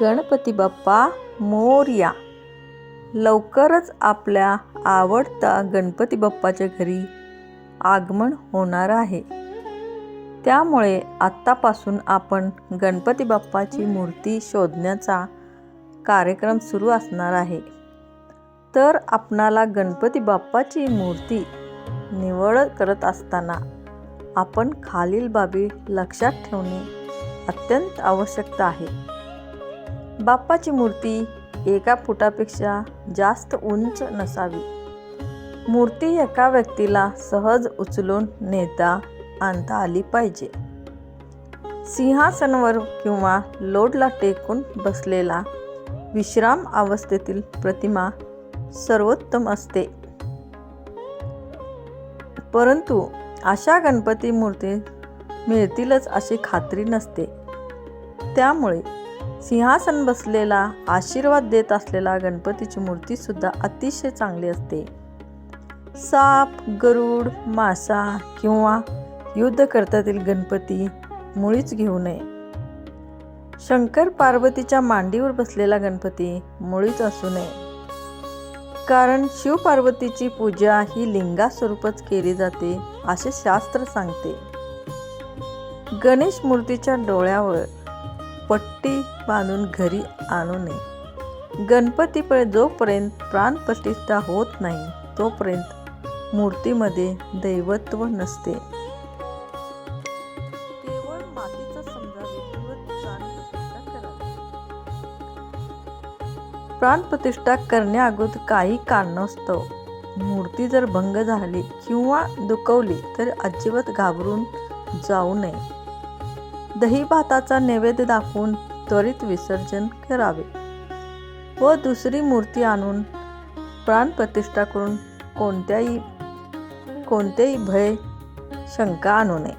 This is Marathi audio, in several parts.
गणपती बाप्पा मोरया. लवकरच आपल्या आवडता गणपती बाप्पाच्या घरी आगमन होणार आहे. त्यामुळे आत्तापासून आपण गणपती बाप्पाची मूर्ती शोधण्याचा कार्यक्रम सुरू असणार आहे. तर आपणाला गणपती बाप्पाची मूर्ती निवड करत असताना आपण खालील बाबी लक्षात ठेवणे अत्यंत आवश्यकता आहे. बाप्पाची मूर्ती एका फुटापेक्षा जास्त उंच नसावी. मूर्ती एका व्यक्तीला सहज उचलून नेता आणता आली पाहिजे. सिंहासनवर किंवा लोडला टेकून बसलेला विश्राम अवस्थेतील प्रतिमा सर्वोत्तम असते. परंतु अशा गणपती मूर्ती मिळतीलच अशी खात्री नसते. त्यामुळे सिंहासन बसलेला आशीर्वाद देत असलेला गणपतीची मूर्तीसुद्धा अतिशय चांगली असते. साप गरुड मासा किंवा युद्ध करतातील गणपती मुळीच घेऊ नये. शंकर पार्वतीच्या मांडीवर बसलेला गणपती मुळीच असू नये. कारण शिवपार्वतीची पूजा ही लिंगा स्वरूपच केली जाते असे शास्त्र सांगते. गणेश मूर्तीच्या डोळ्यावर पट्टी बांधून घरी आणू नये. गणपतीपुळे जोपर्यंत प्राणप्रतिष्ठा होत नाही तोपर्यंत मूर्तीमध्ये दैवत्व नसते. केवळ मातीचा समजा प्राणप्रतिष्ठा करण्याअगोदर काही कारणास्तव मूर्ती जर भंग झाली किंवा दुखवली तर अजिबात घाबरून जाऊ नये. दही भाताचा नैवेद्य दाखवून त्वरित विसर्जन करावे व दुसरी मूर्ती आणून प्राणप्रतिष्ठा करून कोणत्याही कोणतेही भय शंका आणू नये.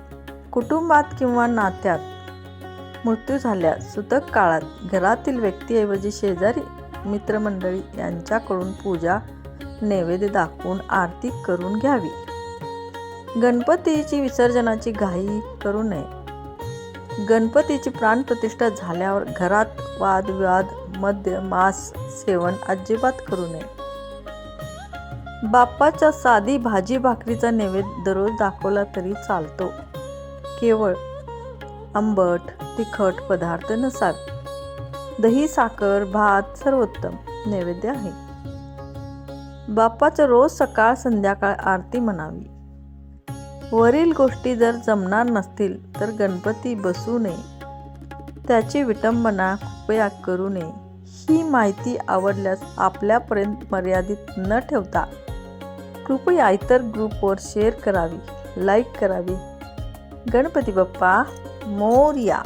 कुटुंबात किंवा नात्यात मृत्यू झाल्यास सुतक काळात घरातील व्यक्तीऐवजी शेजारी मित्रमंडळी यांच्याकडून पूजा नैवेद्य दाखवून आरती करून घ्यावी. गणपतीची विसर्जनाची घाई करू नये. गणपतीची प्राणप्रतिष्ठा झाल्यावर घरात वादविवाद मद्य मांस सेवन अजिबात करू नये. बाप्पाच्या साधी भाजी भाकरीचा नैवेद्य दररोज दाखवला तरी चालतो. केवळ आंबट तिखट पदार्थ नसावे. दही साखर भात सर्वोत्तम नैवेद्य आहे. बाप्पाचं रोज सकाळ संध्याकाळ आरती म्हणावी. वरील गोष्टी जर जमणार नसतील तर गणपती बसू नये. त्याची विटंबना कृपया करू नये. ही माहिती आवडल्यास आपल्यापर्यंत मर्यादित न ठेवता कृपया इतर ग्रुपवर शेअर करावी लाईक करावी. गणपती बाप्पा मोरया.